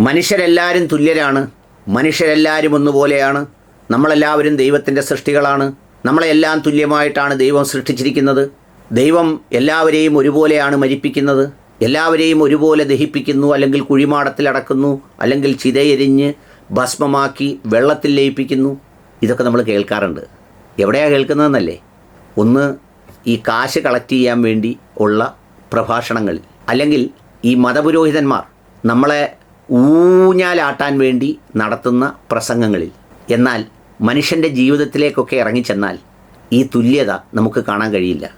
മനുഷ്യരെല്ലാവരും തുല്യരാണ്. മനുഷ്യരെല്ലാവരും ഒന്നുപോലെയാണ്. നമ്മളെല്ലാവരും ദൈവത്തിന്റെ സൃഷ്ടികളാണ്. നമ്മളെല്ലാം തുല്യമായിട്ടാണ് ദൈവം സൃഷ്ടിച്ചിരിക്കുന്നത്. ദൈവം എല്ലാവരെയും ഒരുപോലെയാണ് മരിപ്പിക്കുന്നത്. എല്ലാവരെയും ഒരുപോലെ ദഹിപ്പിക്കുന്നു അല്ലെങ്കിൽ കുഴിമാടത്തിലടക്കുന്നു അല്ലെങ്കിൽ ചിതയെരിഞ്ഞ് ഭസ്മമാക്കി വെള്ളത്തിൽ ലയിപ്പിക്കുന്നു. ഇതൊക്കെ നമ്മൾ കേൾക്കാറുണ്ട്. എവിടെയാണ് കേൾക്കുന്നതെന്നല്ലേ? ഒന്ന് ഈ കാശ് കളക്ട് ചെയ്യാൻ വേണ്ടി ഉള്ള പ്രഭാഷണങ്ങളിൽ അല്ലെങ്കിൽ ഈ മതപുരോഹിതന്മാർ നമ്മളെ ഊഞ്ഞാലാട്ടാൻ വേണ്ടി നടത്തുന്ന പ്രസംഗങ്ങളിൽ. എന്നാൽ മനുഷ്യന്റെ ജീവിതത്തിലേക്കൊക്കെ ഇറങ്ങിച്ചെന്നാൽ ഈ തുല്യത നമുക്ക് കാണാൻ കഴിയില്ല.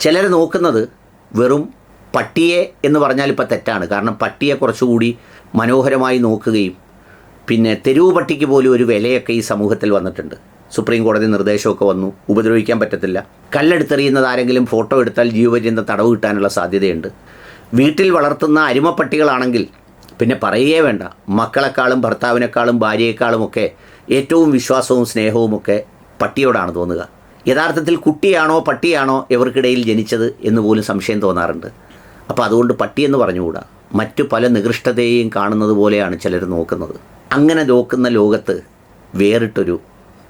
ചിലർ നോക്കുന്നത് വെറും പട്ടിയെ എന്ന് പറഞ്ഞാൽ ഇപ്പോൾ തെറ്റാണ്. കാരണം പട്ടിയെ കുറച്ചുകൂടി മനോഹരമായി നോക്കുകയും പിന്നെ തെരുവ് പട്ടിക്ക് പോലും ഒരു വിലയൊക്കെ ഈ സമൂഹത്തിൽ വന്നിട്ടുണ്ട്. സുപ്രീം കോടതി നിർദ്ദേശമൊക്കെ വന്നു. ഉപദ്രവിക്കാൻ പറ്റത്തില്ല. കല്ലെടുത്തെറിയുന്നത് ആരെങ്കിലും ഫോട്ടോ എടുത്താൽ ജീവപര്യന്ത തടവ് കിട്ടാനുള്ള സാധ്യതയുണ്ട്. വീട്ടിൽ വളർത്തുന്ന അരിമപ്പട്ടികളാണെങ്കിൽ പിന്നെ പറയുകയേ വേണ്ട. മക്കളെക്കാളും ഭർത്താവിനേക്കാളും ഭാര്യയെക്കാളും ഒക്കെ ഏറ്റവും വിശ്വാസവും സ്നേഹവും ഒക്കെ പട്ടിയോടാണ് തോന്നുക. യഥാർത്ഥത്തിൽ കുട്ടിയാണോ പട്ടിയാണോ ഇവർക്കിടയിൽ ജനിച്ചത് എന്ന് പോലും സംശയം തോന്നാറുണ്ട്. അപ്പോൾ അതുകൊണ്ട് പട്ടിയെന്ന് പറഞ്ഞുകൂടാ. മറ്റു പല നികൃഷ്ടതയെയും കാണുന്നത് പോലെയാണ് ചിലർ നോക്കുന്നത്. അങ്ങനെ നോക്കുന്ന ലോകത്ത് വേറിട്ടൊരു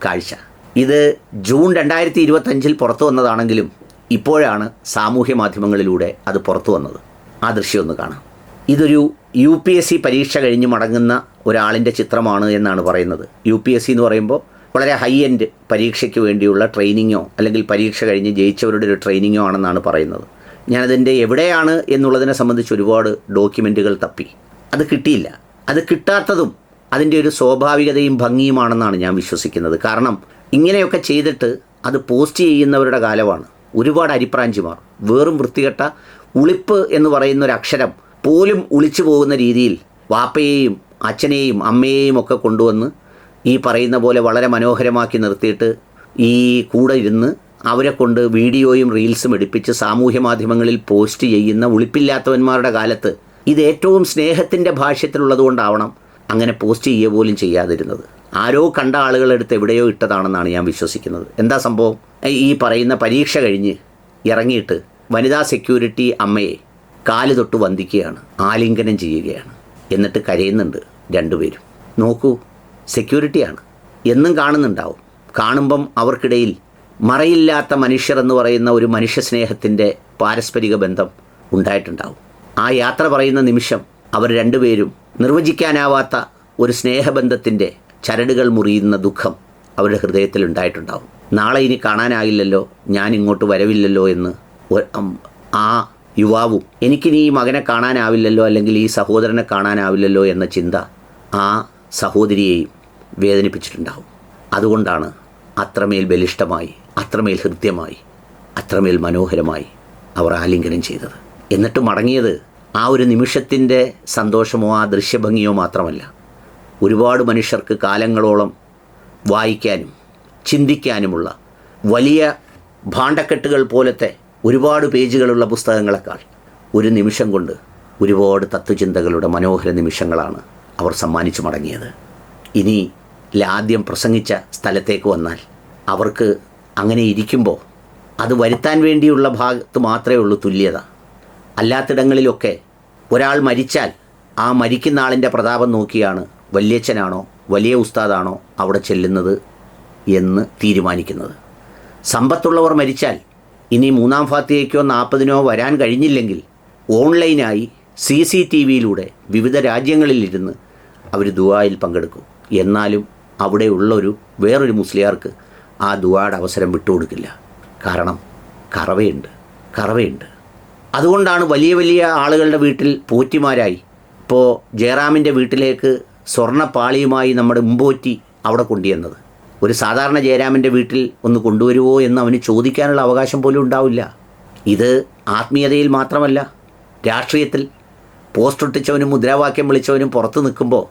കാഴ്ച. ഇത് ജൂൺ രണ്ടായിരത്തി ഇരുപത്തഞ്ചിൽ പുറത്തു വന്നതാണെങ്കിലും ഇപ്പോഴാണ് സാമൂഹ്യ മാധ്യമങ്ങളിലൂടെ അത് പുറത്തു വന്നത്. ആ ദൃശ്യം ഒന്ന് കാണാം. ഇതൊരു യു പി എസ് സി പരീക്ഷ കഴിഞ്ഞ് മടങ്ങുന്ന ഒരാളിന്റെ ചിത്രമാണ് എന്നാണ് പറയുന്നത്. യു പി എസ് സി എന്ന് പറയുമ്പോൾ വളരെ ഹൈ എൻഡ് പരീക്ഷയ്ക്ക് വേണ്ടിയുള്ള ട്രെയിനിങ്ങോ അല്ലെങ്കിൽ പരീക്ഷ കഴിഞ്ഞ് ജയിച്ചവരുടെ ഒരു ട്രെയിനിങ്ങോ ആണെന്നാണ് പറയുന്നത്. ഞാനതിന്റെ എവിടെയാണ് എന്നുള്ളതിനെ സംബന്ധിച്ച് ഒരുപാട് ഡോക്യുമെന്റുകൾ തപ്പി. അത് കിട്ടിയില്ല. അത് കിട്ടാത്തതും അതിന്റെ ഒരു സ്വാഭാവികതയും ഭംഗിയുമാണെന്നാണ് ഞാൻ വിശ്വസിക്കുന്നത്. കാരണം ഇങ്ങനെയൊക്കെ ചെയ്തിട്ട് അത് പോസ്റ്റ് ചെയ്യുന്നവരുടെ കാലമാണ്. ഒരുപാട് അരിപ്രാഞ്ചിമാർ. വെറും വൃത്തികെട്ട ഉളിപ്പ് എന്ന് പറയുന്ന ഒരു അക്ഷരം പോലും ഒളിച്ചു പോകുന്ന രീതിയിൽ വാപ്പയെയും അച്ഛനെയും അമ്മയെയും ഒക്കെ കൊണ്ടുവന്ന് ഈ പറയുന്ന പോലെ വളരെ മനോഹരമാക്കി നിർത്തിയിട്ട് ഈ കൂടെ ഇരുന്ന് അവരെ കൊണ്ട് വീഡിയോയും റീൽസും എടുപ്പിച്ച് സാമൂഹ്യ മാധ്യമങ്ങളിൽ പോസ്റ്റ് ചെയ്യുന്ന ഒളിപ്പില്ലാത്തവന്മാരുടെ കാലത്ത് ഇത് ഏറ്റവും സ്നേഹത്തിന്റെ ഭാഷ്യത്തിലുള്ളതുകൊണ്ടാവണം അങ്ങനെ പോസ്റ്റ് ചെയ്യുക പോലും ചെയ്യാതിരുന്നത്. ആരോ കണ്ട ആളുകളെടുത്ത് എവിടെയോ ഇട്ടതാണെന്നാണ് ഞാൻ വിശ്വസിക്കുന്നത്. എന്താ സംഭവം? ഈ പറയുന്ന പരീക്ഷ കഴിഞ്ഞ് ഇറങ്ങിയിട്ട് വനിതാ സെക്യൂരിറ്റി അമ്മയെ കാൽ തൊട്ട് വന്ദിക്കുകയാണ് ആലിംഗനം ചെയ്യുകയാണ്. എന്നിട്ട് കരയുന്നുണ്ട് രണ്ടുപേരും. നോക്കൂ സെക്യൂരിറ്റിയാണ് എന്നും കാണുന്നുണ്ടാവും. കാണുമ്പം അവർക്കിടയിൽ മറയില്ലാത്ത മനുഷ്യർ എന്ന് പറയുന്ന ഒരു മനുഷ്യ സ്നേഹത്തിന്റെ പാരസ്പരിക ബന്ധം ഉണ്ടായിട്ടുണ്ടാവും. ആ യാത്ര പറയുന്ന നിമിഷം അവർ രണ്ടുപേരും നിർവചിക്കാനാവാത്ത ഒരു സ്നേഹബന്ധത്തിന്റെ ചരടുകൾ മുറിയുന്ന ദുഃഖം അവരുടെ ഹൃദയത്തിൽ ഉണ്ടായിട്ടുണ്ടാവും. നാളെ ഇനി കാണാനാകില്ലല്ലോ ഞാൻ ഇങ്ങോട്ട് വരവില്ലല്ലോ എന്ന് ആ യുവാവും എനിക്കിനി ഈ മകനെ കാണാനാവില്ലല്ലോ അല്ലെങ്കിൽ ഈ സഹോദരനെ കാണാനാവില്ലല്ലോ എന്ന ചിന്ത ആ സഹോദരിയെയും വേദനിപ്പിച്ചിട്ടുണ്ടാവും. അതുകൊണ്ടാണ് അത്രമേൽ ബലിഷ്ടമായി അത്രമേൽ ഹൃദ്യമായി അത്രമേൽ മനോഹരമായി അവർ ആലിംഗനം ചെയ്തത്. എന്നിട്ട് മടങ്ങിയത് ആ ഒരു നിമിഷത്തിന്റെ സന്തോഷമോ ആ ദൃശ്യഭംഗിയോ മാത്രമല്ല. ഒരുപാട് മനുഷ്യർക്ക് കാലങ്ങളോളം വായിക്കാനും ചിന്തിക്കാനുമുള്ള വലിയ ഭാണ്ഡക്കെട്ടുകൾ പോലത്തെ ഒരുപാട് പേജുകളുള്ള പുസ്തകങ്ങളെക്കാൾ ഒരു നിമിഷം കൊണ്ട് ഒരുപാട് തത്വചിന്തകളുടെ മനോഹര നിമിഷങ്ങളാണ് അവർ സമ്മാനിച്ചു മടങ്ങിയത്. ഇനി ആദ്യം പ്രസംഗിച്ച സ്ഥലത്തേക്ക് വന്നാൽ അവർക്ക് അങ്ങനെ ഇരിക്കുമ്പോൾ അത് വരുത്താൻ വേണ്ടിയുള്ള ഭാഗത്ത് മാത്രമേ ഉള്ളൂ തുല്യത. അല്ലാത്തിടങ്ങളിലൊക്കെ ഒരാൾ മരിച്ചാൽ ആ മരിക്കുന്ന ആളിന്റെ പ്രതാപം നോക്കിയാണ് വല്യച്ഛനാണോ വലിയ ഉസ്താദാണോ അവിടെ ചെല്ലുന്നത് എന്ന് തീരുമാനിക്കുന്നത്. സമ്പത്തുള്ളവർ മരിച്ചാൽ ഇനി മൂന്നാം ഫാത്തിയയ്ക്കോ നാൽപ്പതിനോ വരാൻ കഴിഞ്ഞില്ലെങ്കിൽ ഓൺലൈനായി സി സി ടി വിയിലൂടെ വിവിധ രാജ്യങ്ങളിലിരുന്ന് അവർ ദുബായിൽ പങ്കെടുക്കും. എന്നാലും അവിടെയുള്ളൊരു വേറൊരു മുസ്ലിയാർക്ക് ആ ദുവായുടെ അവസരം വിട്ടുകൊടുക്കില്ല. കാരണം കറവയുണ്ട് കറവയുണ്ട്. അതുകൊണ്ടാണ് വലിയ വലിയ ആളുകളുടെ വീട്ടിൽ പോറ്റിമാരായി. ഇപ്പോൾ ജയറാമിന്റെ വീട്ടിലേക്ക് സ്വർണപ്പാളിയുമായി നമ്മുടെ മുമ്പോറ്റി അവിടെ കൊണ്ടുവന്നത് ഒരു സാധാരണ ജയരാമന്റെ വീട്ടിൽ ഒന്ന് കൊണ്ടുവരുമോ എന്ന് അവന് ചോദിക്കാനുള്ള അവകാശം പോലും ഉണ്ടാവില്ല. ഇത് ആത്മീയതയിൽ മാത്രമല്ല രാഷ്ട്രീയത്തിൽ പോസ്റ്റ് ഒട്ടിച്ചവനും മുദ്രാവാക്യം വിളിച്ചവനും പുറത്ത് നിൽക്കുമ്പോൾ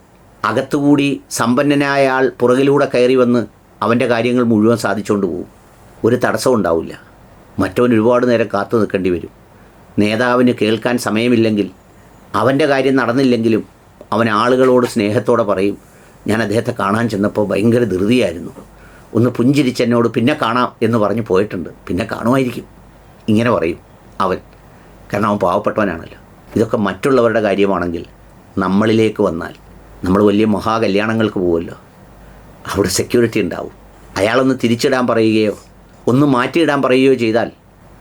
അകത്തുകൂടി സമ്പന്നനായ ആൾ പുറകിലൂടെ കയറി വന്ന് അവന്റെ കാര്യങ്ങൾ മുഴുവൻ സാധിച്ചുകൊണ്ട് പോകും ഒരു തടസ്സവും ഉണ്ടാവില്ല. മറ്റവൻ ഒരുപാട് നേരം കാത്തു നിൽക്കേണ്ടി വരും. നേതാവിന് കേൾക്കാൻ സമയമില്ലെങ്കിൽ അവന്റെ കാര്യം നടന്നില്ലെങ്കിലും അവൻ ആളുകളോട് സ്നേഹത്തോടെ പറയും. ഞാൻ അദ്ദേഹത്തെ കാണാൻ ചെന്നപ്പോൾ ഭയങ്കര ധൃതിയായിരുന്നു. ഒന്ന് പുഞ്ചിരിച്ച് എന്നോട് പിന്നെ കാണാം എന്ന് പറഞ്ഞ് പോയിട്ടുണ്ട്. പിന്നെ കാണുമായിരിക്കും. ഇങ്ങനെ പറയും അവൻ. കാരണം അവൻ പാവപ്പെട്ടവനാണല്ലോ. ഇതൊക്കെ മറ്റുള്ളവരുടെ കാര്യമാണെങ്കിൽ നമ്മളിലേക്ക് വന്നാൽ നമ്മൾ വലിയ മഹാകല്യാണങ്ങൾക്ക് പോകുമല്ലോ അവിടെ സെക്യൂരിറ്റി ഉണ്ടാവും. അയാളൊന്ന് തിരിച്ചിടാൻ പറയുകയോ ഒന്ന് മാറ്റിയിടാൻ പറയുകയോ ചെയ്താൽ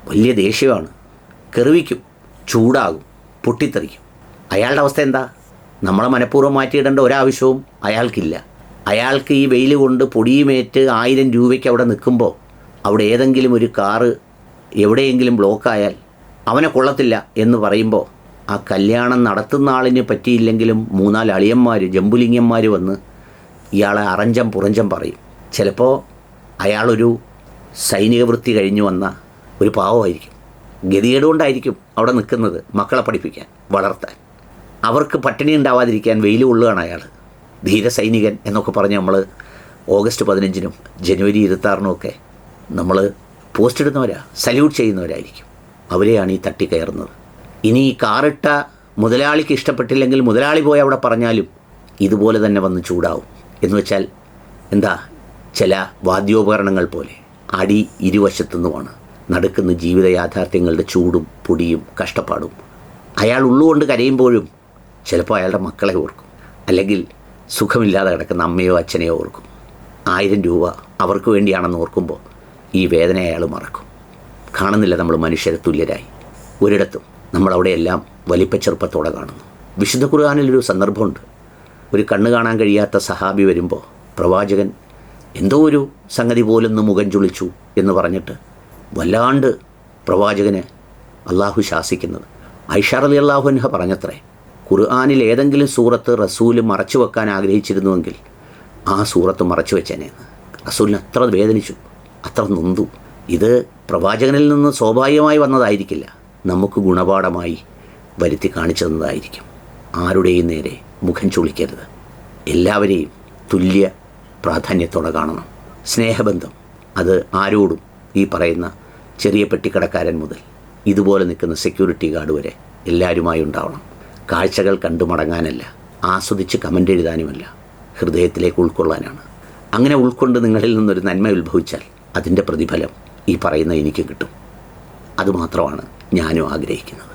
വലിയ ദേഷ്യമാണ്. കെറിവിക്കും ചൂടാകും പൊട്ടിത്തെറിക്കും. അയാളുടെ അവസ്ഥ എന്താ? നമ്മളെ മനഃപൂർവം മാറ്റിയിടേണ്ട ഒരാവശ്യവും അയാൾക്കില്ല. അയാൾക്ക് ഈ വെയിൽ കൊണ്ട് പൊടിയുമേറ്റ് ആയിരം രൂപയ്ക്ക് അവിടെ നിൽക്കുമ്പോൾ അവിടെ ഏതെങ്കിലും ഒരു കാറ് എവിടെയെങ്കിലും ബ്ലോക്കായാൽ അവനെ കൊള്ളത്തില്ല എന്ന് പറയുമ്പോൾ ആ കല്യാണം നടത്തുന്ന ആളിന് പറ്റിയില്ലെങ്കിലും മൂന്നാൽ അളിയന്മാർ ജമ്പുലിംഗന്മാർ വന്ന് ഇയാളെ അറഞ്ചം പുറഞ്ചം പറയും. ചിലപ്പോൾ അയാളൊരു സൈനിക വൃത്തി കഴിഞ്ഞു വന്ന ഒരു പാവമായിരിക്കും. ഗതികേട് കൊണ്ടായിരിക്കും അവിടെ നിൽക്കുന്നത് മക്കളെ പഠിപ്പിക്കാൻ വളർത്താൻ. അവർക്ക് പട്ടിണി ഉണ്ടാവാതിരിക്കാൻ വെയിൽ കൊള്ളുകയാണ് അയാൾ. ധീരസൈനികൻ എന്നൊക്കെ പറഞ്ഞ് നമ്മൾ ഓഗസ്റ്റ് പതിനഞ്ചിനും ജനുവരി ഇരുപത്താറിനും ഒക്കെ നമ്മൾ പോസ്റ്റ് ഇടുന്നവരാ സല്യൂട്ട് ചെയ്യുന്നവരായിരിക്കും. അവരെയാണ് ഈ തട്ടിക്കയറുന്നത്. ഇനി ഈ കാറിട്ട മുതലാളിക്ക് ഇഷ്ടപ്പെട്ടില്ലെങ്കിൽ മുതലാളി പോയി അവിടെ പറഞ്ഞാലും ഇതുപോലെ തന്നെ വന്ന് ചൂടാവും. എന്ന് വെച്ചാൽ എന്താ? ചില വാദ്യോപകരണങ്ങൾ പോലെ അടി ഇരുവശത്തുനിന്നുമാണ്. നടക്കുന്ന ജീവിത യാഥാർത്ഥ്യങ്ങളുടെ ചൂടും പൊടിയും കഷ്ടപ്പാടും. അയാൾ ഉള്ളുകൊണ്ട് കരയുമ്പോഴും ചിലപ്പോൾ അയാളുടെ മക്കളെ ഓർക്കും. അല്ലെങ്കിൽ സുഖമില്ലാതെ കിടക്കുന്ന അമ്മയോ അച്ഛനെയോ ഓർക്കും. ആയിരം രൂപ അവർക്ക് വേണ്ടിയാണെന്ന് ഓർക്കുമ്പോൾ ഈ വേദന അയാൾ മറക്കും. കാണുന്നില്ല നമ്മൾ മനുഷ്യരെ തുല്യരായി. ഒരിടത്തും നമ്മളവിടെയെല്ലാം വലിപ്പച്ചെറുപ്പത്തോടെ കാണുന്നു. വിശുദ്ധ ഖുർആാനിലൊരു സന്ദർഭമുണ്ട്. ഒരു കണ്ണ് കാണാൻ കഴിയാത്ത സഹാബി വരുമ്പോൾ പ്രവാചകൻ എന്തോ ഒരു സംഗതി പോലൊന്ന് മുഖം ചുളിച്ചു എന്ന് പറഞ്ഞിട്ട് വല്ലാണ്ട് പ്രവാചകന് അള്ളാഹു ശാസിക്കുന്നത്. ഐഷാർ അലി അള്ളാഹുൻഹ പറഞ്ഞത്രേ ഖുർആാനിൽ ഏതെങ്കിലും സൂറത്ത് റസൂൽ മറച്ചു വെക്കാൻ ആഗ്രഹിച്ചിരുന്നുവെങ്കിൽ ആ സൂറത്ത് മറച്ചു വെച്ചേനെ. റസൂലിന് അത്ര വേദനിച്ചു അത്ര നൊന്തു. ഇത് പ്രവാചകനിൽ നിന്ന് സ്വാഭാവികമായി വന്നതായിരിക്കില്ല. നമുക്ക് ഗുണപാഠമായി വരുത്തി കാണിച്ചു തന്നതായിരിക്കും. ആരുടെയും നേരെ മുഖം ചുളിക്കരുത്. എല്ലാവരെയും തുല്യ പ്രാധാന്യത്തോടെ കാണണം. സ്നേഹബന്ധം അത് ആരോടും ഈ പറയുന്ന ചെറിയ പെട്ടിക്കടക്കാരൻ മുതൽ ഇതുപോലെ നിൽക്കുന്ന സെക്യൂരിറ്റി ഗാർഡ് വരെ എല്ലാവരുമായി ഉണ്ടാവണം. കാഴ്ചകൾ കണ്ടു മടങ്ങാനല്ല. ആസ്വദിച്ച് കമന്റ് എഴുതാനുമല്ല. ഹൃദയത്തിലേക്ക് ഉൾക്കൊള്ളാനാണ്. അങ്ങനെ ഉൾക്കൊണ്ട് നിങ്ങളിൽ നിന്നൊരു നന്മ ഉത്ഭവിച്ചാൽ അതിന്റെ പ്രതിഫലം ഈ പറയുന്ന എനിക്ക് കിട്ടും. അതുമാത്രമാണ് ഞാനും ആഗ്രഹിക്കുന്നത്.